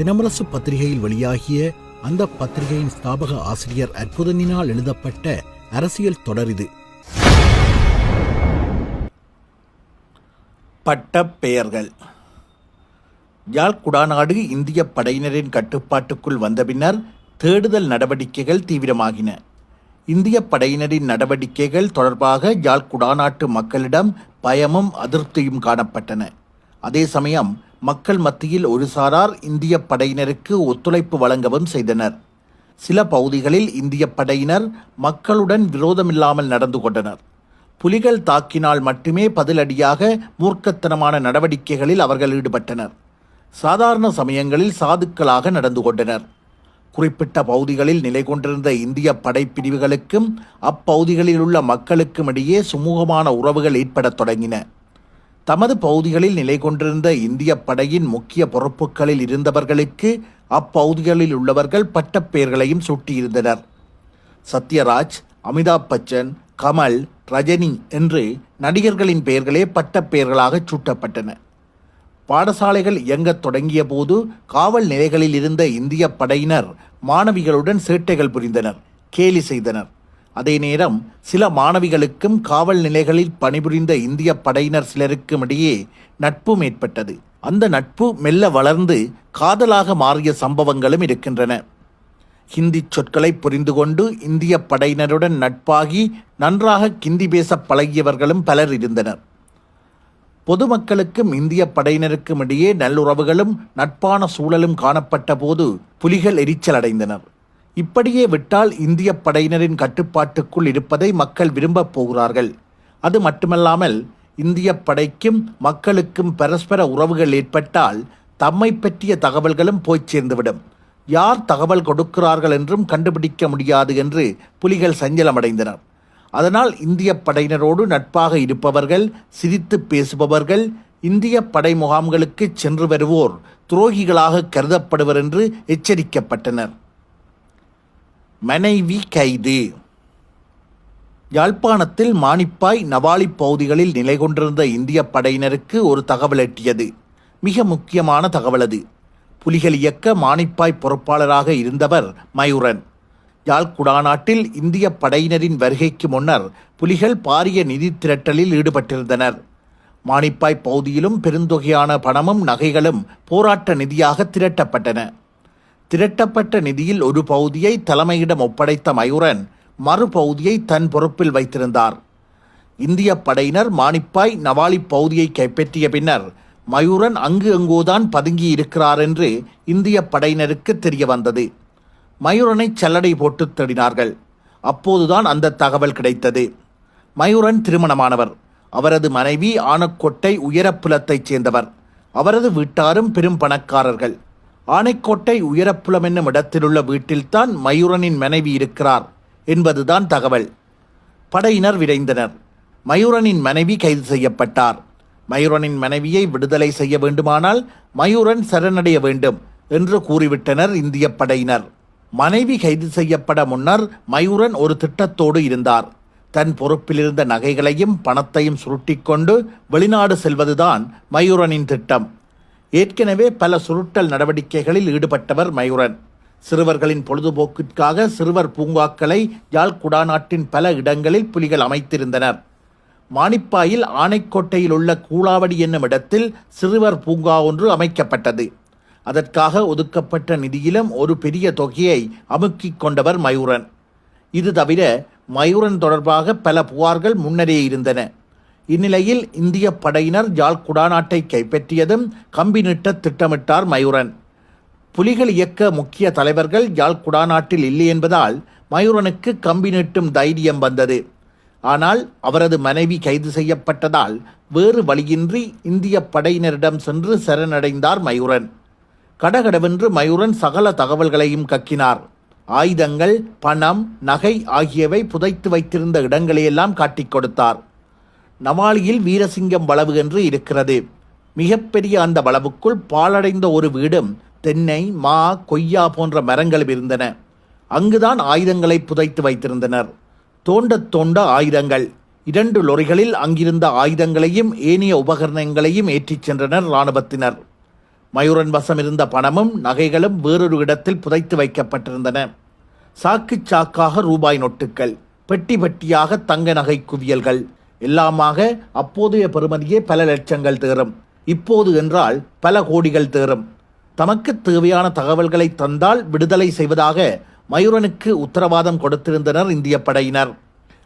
தினமரசு பத்திரிகையில் வெளியாகிய அந்த பத்திரிகையின் ஸ்தாபக ஆசிரியர் அற்புதனினால் எழுதப்பட்ட அரசியல் தொடர் இது. பட்டப்பெயர்கள். யாழ் குடாநாடு இந்திய படையினரின் கட்டுப்பாட்டுக்குள் வந்த பின்னர் தேடுதல் நடவடிக்கைகள் தீவிரமாகின. இந்திய படையினரின் நடவடிக்கைகள் தொடர்பாக யாழ் குடாநாட்டு மக்களிடம் பயமும் அதிருப்தியும் காணப்பட்டன. அதே சமயம் மக்கள் மத்தியில் ஒரு சாரார் இந்திய படையினருக்கு ஒத்துழைப்பு வழங்கவும் செய்தனர். சில பகுதிகளில் இந்திய படையினர் மக்களுடன் விரோதமில்லாமல் நடந்து கொண்டனர். புலிகள் தாக்கினால் மட்டுமே பதிலடியாக மூர்க்கத்தனமான நடவடிக்கைகளில் அவர்கள் ஈடுபட்டனர். சாதாரண சமயங்களில் சாதுக்களாக நடந்து கொண்டனர். குறிப்பிட்ட பகுதிகளில் நிலை கொண்டிருந்த இந்திய படைப்பிரிவுகளுக்கும் அப்பகுதிகளில் உள்ள மக்களுக்கும் இடையே சுமூகமான உறவுகள் ஏற்படத் தொடங்கின. தமது பகுதிகளில் நிலை கொண்டிருந்த இந்திய படையின் முக்கிய பொறுப்புகளில் இருந்தவர்களுக்கு அப்பகுதிகளில் உள்ளவர்கள் பட்டப்பெயர்களையும் சூட்டியிருந்தனர். சத்யராஜ் அமிதாப் பச்சன் கமல் ரஜினி என்று நடிகர்களின் பெயர்களே பட்டப்பெயர்களாக சூட்டப்பட்டன. பாடசாலைகள் இயங்கத் தொடங்கிய போது காவல் நிலைகளில் இருந்த இந்திய படையினர் மாணவிகளுடன் சேட்டைகள் புரிந்தனர் கேலி செய்தனர். அதே நேரம் சில மாணவிகளுக்கும் காவல் நிலைகளில் பணிபுரிந்த இந்திய படையினர் சிலருக்கும் இடையே நட்பும் ஏற்பட்டது. அந்த நட்பு மெல்ல வளர்ந்து காதலாக மாறிய சம்பவங்களும் இருக்கின்றன. ஹிந்தி சொற்களை புரிந்து கொண்டு இந்திய படையினருடன் நட்பாகி நன்றாக கிந்தி பேச பழகியவர்களும் பலர் இருந்தனர். பொதுமக்களுக்கும் இந்திய படையினருக்கும் இடையே நல்லுறவுகளும் நட்பான சூழலும் காணப்பட்ட போது புலிகள் எரிச்சல் அடைந்தனர் இப்படியே விட்டால் இந்திய படையினரின் கட்டுப்பாட்டுக்குள் இருப்பதை மக்கள் விரும்பப் போகிறார்கள். அது மட்டுமல்லாமல் இந்திய படைக்கும் மக்களுக்கும் பரஸ்பர உறவுகள் ஏற்பட்டால் தம்மை பற்றிய தகவல்களும் போய்ச் சேர்ந்துவிடும். யார் தகவல் கொடுக்கிறார்கள் என்றும் கண்டுபிடிக்க முடியாது என்று புலிகள் சஞ்சலமடைந்தனர். அதனால் இந்திய படையினரோடு நட்பாக இருப்பவர்கள் சிரித்து பேசுபவர்கள் இந்திய படை முகாம்களுக்கு சென்று வருவோர் துரோகிகளாக கருதப்படுவர் என்று எச்சரிக்கப்பட்டனர். மனைவி கைது. யாழ்ப்பாணத்தில் மானிப்பாய் நவாலி பகுதிகளில் நிலை கொண்டிருந்த இந்திய படையினருக்கு ஒரு தகவல் எட்டியது. மிக முக்கியமான தகவல் அது. புலிகள் இயக்க மானிப்பாய் பொறுப்பாளராக இருந்தவர் மயூரன். யாழ் குடாநாட்டில் இந்திய படையினரின் வருகைக்கு முன்னர் புலிகள் பாரிய நிதி திரட்டலில் ஈடுபட்டிருந்தனர். மானிப்பாய் பகுதியிலும் பெருந்தொகையான பணமும் நகைகளும் போராட்ட நிதியாக திரட்டப்பட்டன. திரட்டப்பட்ட நிதியில் ஒரு பகுதியை தலைமையிடம் ஒப்படைத்த மயூரன் மறுபகுதியை தன் பொறுப்பில் வைத்திருந்தார். இந்திய படையினர் மானிப்பாய் நவாலி பகுதியை கைப்பற்றிய பின்னர் மயூரன் அங்கு அங்கோதான் பதுங்கி இருக்கிறார் என்று இந்திய படையினருக்கு தெரிய வந்தது மயூரனை சல்லடை போட்டு தேடினார்கள். அப்போதுதான் அந்த தகவல் கிடைத்தது. மயூரன் திருமணமானவர். அவரது மனைவி ஆனக்கோட்டை உயரப்புலத்தைச் சேர்ந்தவர். அவரது வீட்டாரும் பெரும் பணக்காரர்கள். ஆனைக்கோட்டை உயரப்புலம் என்னும் இடத்திலுள்ள வீட்டில்தான் மயூரனின் மனைவி இருக்கிறார் என்பதுதான் தகவல். படையினர் விரைந்தனர். மயூரனின் மனைவி கைது செய்யப்பட்டார். மயூரனின் மனைவியை விடுதலை செய்ய வேண்டுமானால் மயூரன் சரணடைய வேண்டும் என்று கூறிவிட்டனர் இந்திய படையினர். மனைவி கைது செய்யப்பட முன்னர் மயூரன் ஒரு திட்டத்தோடு இருந்தார். தன் பொறுப்பிலிருந்த நகைகளையும் பணத்தையும் சுருட்டிக்கொண்டு வெளிநாடு செல்வதுதான் மயூரனின் திட்டம். ஏற்கனவே பல சுருட்டல் நடவடிக்கைகளில் ஈடுபட்டவர் மயூரன். சிறுவர்களின் பொழுதுபோக்கிற்காக சிறுவர் பூங்காக்களை யாழ் குடாநாட்டின் பல இடங்களில் புலிகள் அமைத்திருந்தனர். மானிப்பாயில் ஆனைக்கோட்டையில் உள்ள கூழாவடி என்னும் இடத்தில் சிறுவர் பூங்கா ஒன்று அமைக்கப்பட்டது. அதற்காக ஒதுக்கப்பட்ட நிதியிலும் ஒரு பெரிய தொகையை அமுக்கிக் கொண்டவர் மயூரன். இது தவிர மயூரன் தொடர்பாக பல புகார்கள் முன்னரே இருந்தன. இந்நிலையில் இந்திய படையினர் யாழ் குடாநாட்டை கைப்பற்றியதும் கம்பி நிட்ட திட்டமிட்டார் மயூரன். புலிகள் இயக்க முக்கிய தலைவர்கள் யாழ் குடாநாட்டில் இல்லை என்பதால் மயூரனுக்கு கம்பி நீட்டும் தைரியம் வந்தது. ஆனால் அவரது மனைவி கைது செய்யப்பட்டதால் வேறு வழியின்றி இந்திய படையினரிடம் சென்று சரணடைந்தார் மயூரன். கடகடவென்று மயூரன் சகல தகவல்களையும் கக்கினார். ஆயுதங்கள் பணம் நகை ஆகியவை புதைத்து வைத்திருந்த இடங்களையெல்லாம் காட்டிக் கொடுத்தார். நவாலியில் வீரசிங்கம் வளவு என்று இருக்கிறது. மிகப்பெரிய அந்த வளவுக்குள் பாழடைந்த ஒரு வீடும் தென்னை மா கொய்யா போன்ற மரங்களும் இருந்தன. அங்குதான் ஆயுதங்களை புதைத்து வைத்திருந்தனர். தோண்ட தோண்ட ஆயுதங்கள். இரண்டு லொரிகளில் அங்கிருந்த ஆயுதங்களையும் ஏனைய உபகரணங்களையும் ஏற்றிச் சென்றனர் இராணுவத்தினர். மயூரன் வசம் இருந்த பணமும் நகைகளும் வேறொரு இடத்தில் புதைத்து வைக்கப்பட்டிருந்தன. சாக்குச் சாக்காக ரூபாய் நோட்டுகள் பெட்டி பெட்டியாக தங்க நகை குவியல்கள். எல்லாமாக அப்போதைய பெறுமதியே பல லட்சங்கள் தேரும் இப்போது என்றால் பல கோடிகள் தேரும் தமக்கு தேவையான தகவல்களை தந்தால் விடுதலை செய்வதாக மயூரனுக்கு உத்தரவாதம் கொடுத்திருந்தனர் இந்திய படையினர்.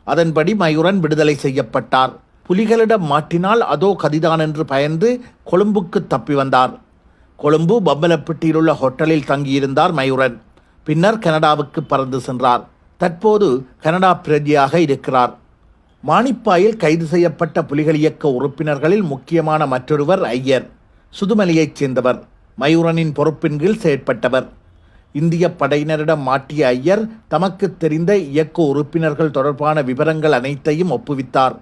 அதன்படி மயூரன் விடுதலை செய்யப்பட்டார். புலிகளிடம் மாட்டினால் அதோ கதிதான் என்று பயந்து கொழும்புக்கு தப்பி வந்தார். கொழும்பு பம்பலப்பட்டியில் உள்ள ஹோட்டலில் தங்கியிருந்தார் மயூரன். பின்னர் கனடாவுக்கு பறந்து சென்றார். தற்போது கனடா பிரஜையாக இருக்கிறார். மானிப்பாயில் கைது செய்யப்பட்ட புலிகள் இயக்க உறுப்பினர்களில் முக்கியமான மற்றொருவர் ஐயர். சுதுமலையைச் சேர்ந்தவர். மயூரனின் பொறுப்பின் கீழ் செயற்பட்டவர். இந்திய படையினரிடம் மாட்டிய ஐயர் தமக்கு தெரிந்த இயக்க உறுப்பினர்கள் தொடர்பான விவரங்கள் அனைத்தையும் ஒப்புவித்தார்.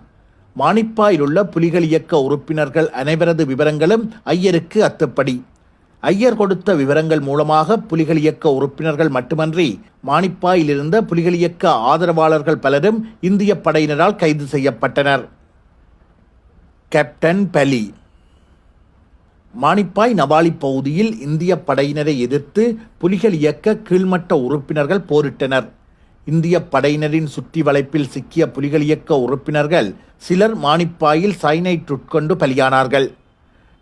மானிப்பாயில் உள்ள புலிகள் இயக்க உறுப்பினர்கள் அனைவரது விவரங்களும் ஐயருக்கு அத்துப்படி. ஐயர் கொடுத்த விவரங்கள் மூலமாக புலிகள் இயக்க உறுப்பினர்கள் மட்டுமன்றி மானிப்பாயில் இருந்த புலிகள் இயக்க ஆதரவாளர்கள் பலரும் இந்திய படையினரால் கைது செய்யப்பட்டனர். கேப்டன் பலி. மானிப்பாய் நவாலி பகுதியில் இந்திய படையினரை எதிர்த்து புலிகள் இயக்க கீழ்மட்ட உறுப்பினர்கள் போரிட்டனர். இந்திய படையினரின் சுற்றி வளைப்பில் சிக்கிய புலிகள் இயக்க உறுப்பினர்கள் சிலர் மானிப்பாயில் சைனைட் உட்கொண்டு பலியானார்கள்.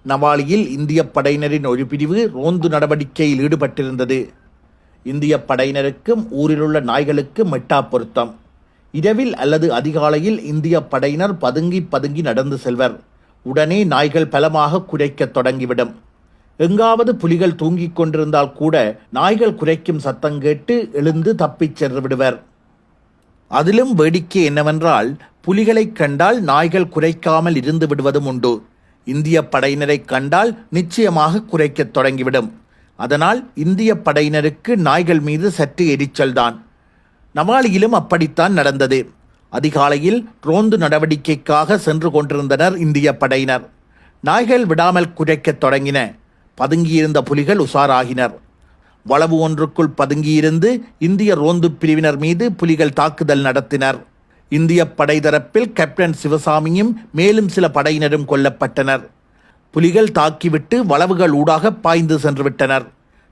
நவாலியில் இந்திய படையினரின் ஒரு பிரிவு ரோந்து நடவடிக்கையில் ஈடுபட்டிருந்தது. இந்திய படையினருக்கும் ஊரிலுள்ள நாய்களுக்கும் மெட்டா பொருத்தம். இரவில் அல்லது அதிகாலையில் இந்திய படையினர் பதுங்கி பதுங்கி நடந்து செல்வர். உடனே நாய்கள் பலமாக குறைக்கத் தொடங்கிவிடும். எங்காவது புலிகள் தூங்கிக் கொண்டிருந்தால் கூட நாய்கள் குறைக்கும் சத்தம் கேட்டு எழுந்து தப்பிச் சென்று விடுவர். அதிலும் வேடிக்கை என்னவென்றால் புலிகளைக் கண்டால் நாய்கள் குறைக்காமல் இருந்து விடுவதும் உண்டு. இந்திய படையினரை கண்டால் நிச்சயமாக குறைக்கத் தொடங்கிவிடும். அதனால் இந்திய படையினருக்கு நாய்கள் மீது சற்று எரிச்சல்தான் நவாலியிலும் அப்படித்தான் நடந்தது. அதிகாலையில் ரோந்து நடவடிக்கைக்காக சென்று கொண்டிருந்தனர் இந்திய படையினர். நாய்கள் விடாமல் குறைக்கத் தொடங்கின. பதுங்கியிருந்த புலிகள் உஷாராகினர். வளவு ஒன்றுக்குள் பதுங்கியிருந்து இந்திய ரோந்து பிரிவினர் மீது புலிகள் தாக்குதல் நடத்தினர். இந்திய படை தரப்பில் கேப்டன் சிவசாமியும் மேலும் சில படையினரும் கொல்லப்பட்டனர். புலிகள் தாக்கிவிட்டு வளவுகள் ஊடாக பாய்ந்து சென்றுவிட்டனர்.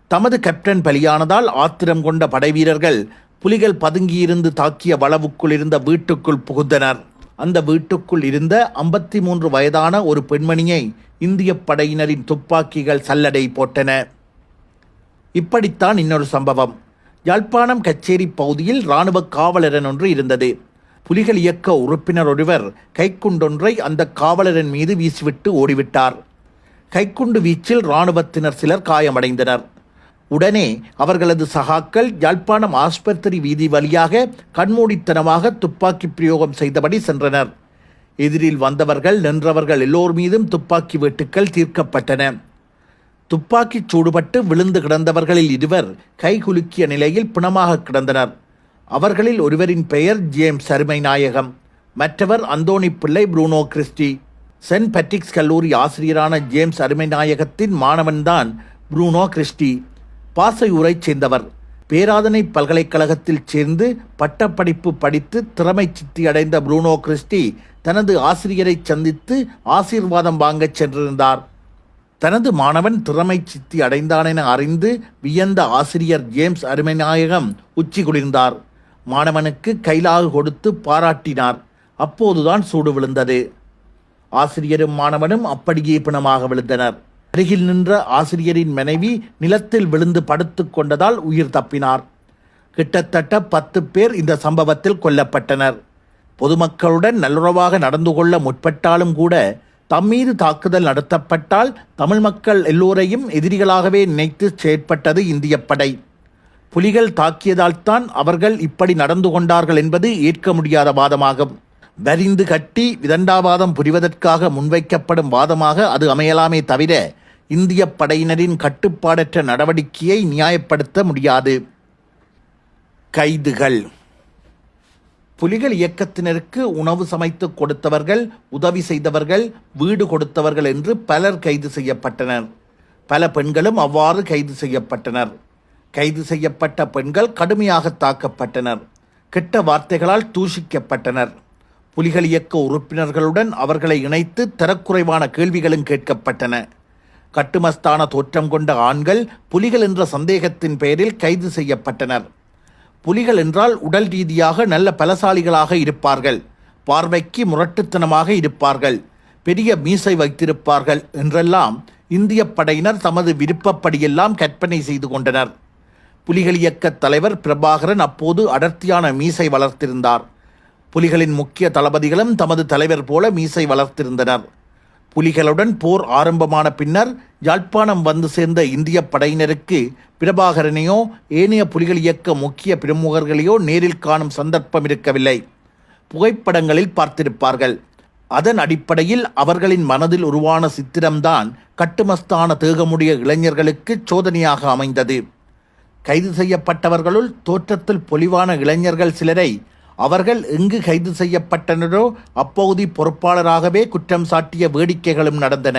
தமது கேப்டன் பலியானதால் ஆத்திரம் கொண்ட படைவீரர்கள் புலிகள் பதுங்கியிருந்து தாக்கிய வளவுக்குள் இருந்த வீட்டுக்குள் புகுந்தனர். அந்த வீட்டுக்குள் இருந்த ஐம்பத்தி மூன்று வயதான ஒரு பெண்மணியை இந்திய படையினரின் துப்பாக்கிகள் சல்லடை போட்டன. இப்படித்தான் இன்னொரு சம்பவம். யாழ்ப்பாணம் கச்சேரி பகுதியில் இராணுவ காவலரன் ஒன்று இருந்தது. புலிகள் இயக்க உறுப்பினர் ஒருவர் கைக்குண்டொன்றை அந்த காவலரின் மீது வீசிவிட்டு ஓடிவிட்டார். கைக்குண்டு வீச்சில் இராணுவத்தினர் சிலர் காயமடைந்தனர். உடனே அவர்களது சகாக்கள் யாழ்ப்பாணம் ஆஸ்பத்திரி வீதி வழியாக கண்மூடித்தனமாக துப்பாக்கி பிரயோகம் செய்தபடி சென்றனர். எதிரில் வந்தவர்கள் நின்றவர்கள் எல்லோர் மீதும் துப்பாக்கி வெட்டுக்கள் தீர்க்கப்பட்டன. துப்பாக்கிச் சூடுபட்டு விழுந்து கிடந்தவர்களில் இருவர் கைகுலுக்கிய நிலையில் பிணமாக கிடந்தனர். அவர்களில் ஒருவரின் பெயர் ஜேம்ஸ் அருமை நாயகம் மற்றவர் அந்தோணி பிள்ளை ப்ரூனோ கிறிஸ்டி. சென்ட் பேட்ரிக்ஸ் கல்லூரி ஆசிரியரான ஜேம்ஸ் அருமைநாயகத்தின் மாணவன்தான் ப்ரூனோ கிறிஸ்டி. பாசையூரைச் சேர்ந்தவர். பேராதனை பல்கலைக்கழகத்தில் சேர்ந்து பட்டப்படிப்பு படித்து திறமை சித்தி அடைந்த ப்ரூனோ கிறிஸ்டி தனது ஆசிரியரை சந்தித்து ஆசீர்வாதம் வாங்கச் சென்றிருந்தார். தனது மாணவன் திறமை சித்தி அடைந்தான் என அறிந்து வியந்த ஆசிரியர் ஜேம்ஸ் அருமைநாயகம் உச்சி குளிர்ந்தார் மாணவனுக்கு கைலாகு கொடுத்து பாராட்டினார். அப்போதுதான் சூடு விழுந்தது. ஆசிரியரும் மாணவனும் அப்படியே பிணமாக விழுந்தனர். அருகில் நின்ற ஆசிரியரின் மனைவி நிலத்தில் விழுந்து படுத்து கொண்டதால் உயிர் தப்பினார். கிட்டத்தட்ட பத்து பேர் இந்த சம்பவத்தில் கொல்லப்பட்டனர். பொதுமக்களுடன் நல்லுறவாக நடந்து கொள்ள முற்பட்டாலும் கூட தம்மீது தாக்குதல் நடத்தப்பட்டால் தமிழ் மக்கள் எல்லோரையும் எதிரிகளாகவே நினைத்து செயற்பட்டது இந்திய படை புலிகள் தாக்கியதால்தான் அவர்கள் இப்படி நடந்து கொண்டார்கள் என்பது ஏற்க முடியாத வாதமாகும். வரிந்து கட்டி விதண்டாவாதம் புரிவதற்காக முன்வைக்கப்படும் வாதமாக அது அமையலாமே தவிர இந்திய படையினரின் கட்டுப்பாடற்ற நடவடிக்கையை நியாயப்படுத்த முடியாது. கைதுகள். புலிகள் இயக்கத்தினருக்கு உணவு சமைத்து கொடுத்தவர்கள் உதவி செய்தவர்கள் வீடு கொடுத்தவர்கள் என்று பலர் கைது செய்யப்பட்டனர். பல பெண்களும் அவ்வாறு கைது செய்யப்பட்டனர். கைது செய்யப்பட்ட பெண்கள் கடுமையாக தாக்கப்பட்டனர். கெட்ட வார்த்தைகளால் தூஷிக்கப்பட்டனர். புலிகள் இயக்க உறுப்பினர்களுடன் அவர்களை இணைத்து தரக்குறைவான கேள்விகளும் கேட்கப்பட்டன. கட்டுமஸ்தான தோற்றம் கொண்ட ஆண்கள் புலிகள் என்ற சந்தேகத்தின் பெயரில் கைது செய்யப்பட்டனர். புலிகள் என்றால் உடல் ரீதியாக நல்ல பலசாலிகளாக இருப்பார்கள். பார்வைக்கு முரட்டுத்தனமாக இருப்பார்கள். பெரிய மீசை வைத்திருப்பார்கள் என்றெல்லாம் இந்திய படையினர் தமது விருப்பப்படியெல்லாம் கற்பனை செய்து கொண்டனர். புலிகள் இயக்க தலைவர் பிரபாகரன் அப்போது அடர்த்தியான மீசை வளர்த்திருந்தார். புலிகளின் முக்கிய தளபதிகளும் தமது தலைவர் போல மீசை வளர்த்திருந்தனர். புலிகளுடன் போர் ஆரம்பமான பின்னர் யாழ்ப்பாணம் வந்து சேர்ந்த இந்திய படையினருக்கு பிரபாகரனையோ ஏனைய புலிகள் இயக்க முக்கிய பிரமுகர்களையோ நேரில் காணும் சந்தர்ப்பம் இருக்கவில்லை. புகைப்படங்களில் பார்த்திருப்பார்கள். அதன் அடிப்படையில் அவர்களின் மனதில் உருவான சித்திரம்தான் கட்டுமஸ்தான தேகமுடைய இளைஞர்களுக்கு சோதனையாக அமைந்தது. கைது செய்யப்பட்டவர்களுள் தோற்றத்தில் பொலிவான இளைஞர்கள் சிலரை அவர்கள் எங்கு கைது செய்யப்பட்டனரோ அப்பகுதி பொறுப்பாளராகவே குற்றம் சாட்டிய வேடிக்கைகளும் நடந்தன.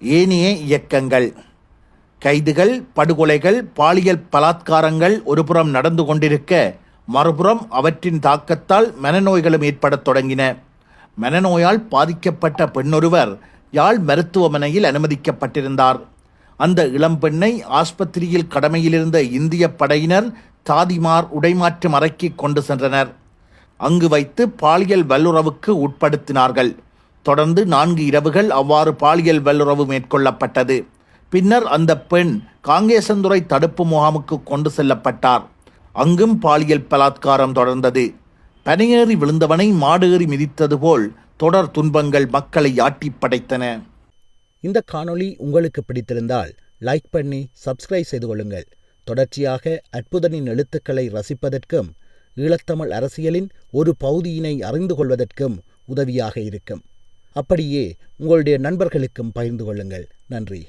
ஏனைய இயக்கங்கள். கைதுகள் படுகொலைகள் பாலியல் பலாத்காரங்கள் ஒருபுறம் நடந்து கொண்டிருக்க மறுபுறம் அவற்றின் தாக்கத்தால் மனநோய்களும் ஏற்படத் தொடங்கின. மனநோயால் பாதிக்கப்பட்ட பெண்ணொருவர் யாழ் மருத்துவமனையில் அனுமதிக்கப்பட்டிருந்தார். அந்த இளம்பெண்ணை ஆஸ்பத்திரியில் கடமையிலிருந்த இந்திய படையினர் தாதிமார் உடைமாற்று அறைக்கு கொண்டு சென்றனர். அங்கு வைத்து பாலியல் வல்லுறவுக்கு உட்படுத்தினார்கள். தொடர்ந்து நான்கு இரவுகள் அவ்வாறு பாலியல் வல்லுறவு மேற்கொள்ளப்பட்டது. பின்னர் அந்த பெண் காங்கேசந்துறை தடுப்பு முகாமுக்கு கொண்டு செல்லப்பட்டார். அங்கும் பாலியல் பலாத்காரம் தொடர்ந்தது. பனையேறி விழுந்தவனை மாடு ஏறி மிதித்தது போல் தொடர் துன்பங்கள் மக்களை ஆட்டி படைத்தன. இந்த காணொளி உங்களுக்கு பிடித்திருந்தால் லைக் பண்ணி சப்ஸ்கிரைப் செய்து கொள்ளுங்கள். தொடர்ச்சியாக அற்புதனின் எழுத்துக்களை ரசிப்பதற்கும் ஈழத்தமிழ் அரசியலின் ஒரு பகுதியினை அறிந்து கொள்வதற்கும் உதவியாக இருக்கும். அப்படியே உங்களுடைய நண்பர்களுக்கும் பகிர்ந்து கொள்ளுங்கள். நன்றி.